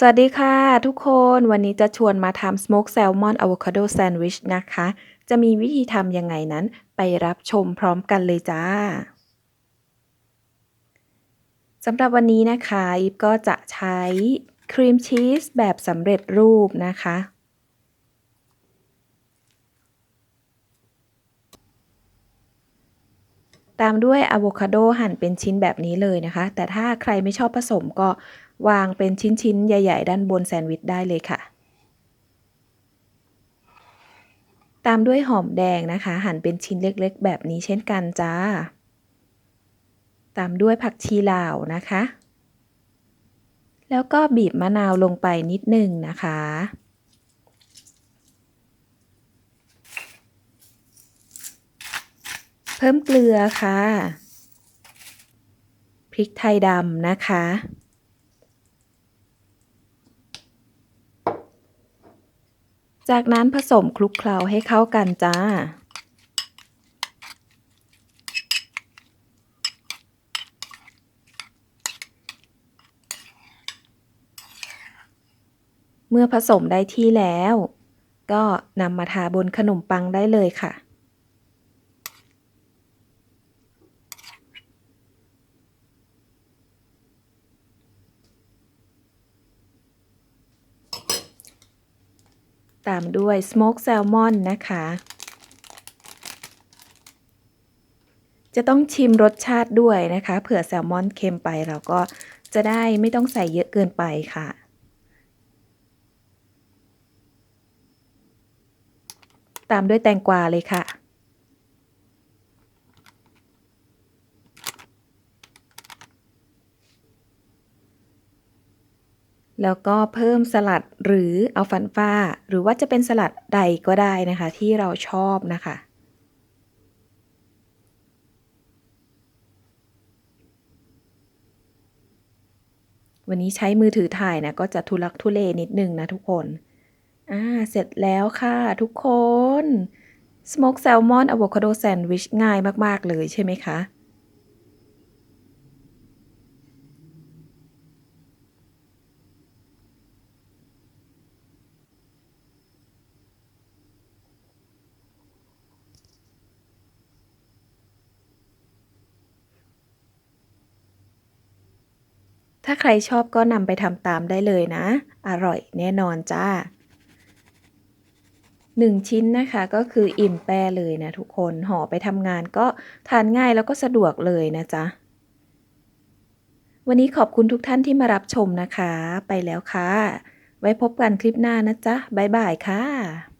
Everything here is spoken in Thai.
สวัสดีค่ะทุกคนวันนี้จะชวนมาทำ Smoked Salmon Avocado Sandwich นะคะ จะมีวิธีทำยังไงนั้นไปรับชมพร้อมกันเลยจ้าสำหรับวันนี้นะคะอีฟก็จะใช้ครีมชีสแบบสำเร็จรูปนะคะ ตามด้วยอะโวคาโดหั่นเป็นชิ้นแบบนี้เลยนะคะ แต่ถ้าใครไม่ชอบผสมก็ วางเป็นชิ้นๆ ใหญ่ ๆ ด้านบนแซนด์วิชได้เลยค่ะ ตามด้วยหอมแดงนะคะ หั่นเป็นชิ้นเล็กๆ แบบนี้เช่นกันจ้า ตามด้วยผักชีลาวนะคะ แล้วก็บีบมะนาวลงไปนิดนึงนะคะเพิ่มเกลือค่ะ พริกไทยดำนะคะ จากนั้นผสมคลุกเคล้าให้เข้ากันจ้า เมื่อผสมได้ที่แล้ว ก็นำมาทาบนขนมปังได้เลยค่ะ ตามด้วย Smoke Salmon นะคะ จะต้องชิมรสชาติด้วยนะคะ เผื่อแซลมอนเค็มไปเราก็จะได้ไม่ต้องใส่เยอะเกินไปค่ะตามด้วยแตงกวาเลยค่ะ แล้วก็เพิ่มสลัดหรืออัลฟันฟ้า หรือว่าจะเป็นสลัดใดก็ได้นะคะ ที่เราชอบนะคะ วันนี้ใช้มือถือถ่ายนะก็จะทุลักทุเลนิดนึงนะทุกคนอ่าเสร็จแล้วค่ะทุกคน Smoke Salmon Avocado Sandwich ง่ายมาก ๆ เลยใช่ไหมคะ ถ้าใครชอบก็นำไปทำตามได้เลยนะ อร่อยแน่นอนจ้าหนึ่งชิ้นนะคะก็คืออิ่มแป้เลยนะทุกคนห่อไปทำงานก็ทานง่ายแล้วก็สะดวกเลยนะจ๊ะ วันนี้ขอบคุณทุกท่านที่มารับชมนะคะ ไปแล้วค่ะ ไว้พบกันคลิปหน้านะจ๊ะ บ๊ายบายค่ะ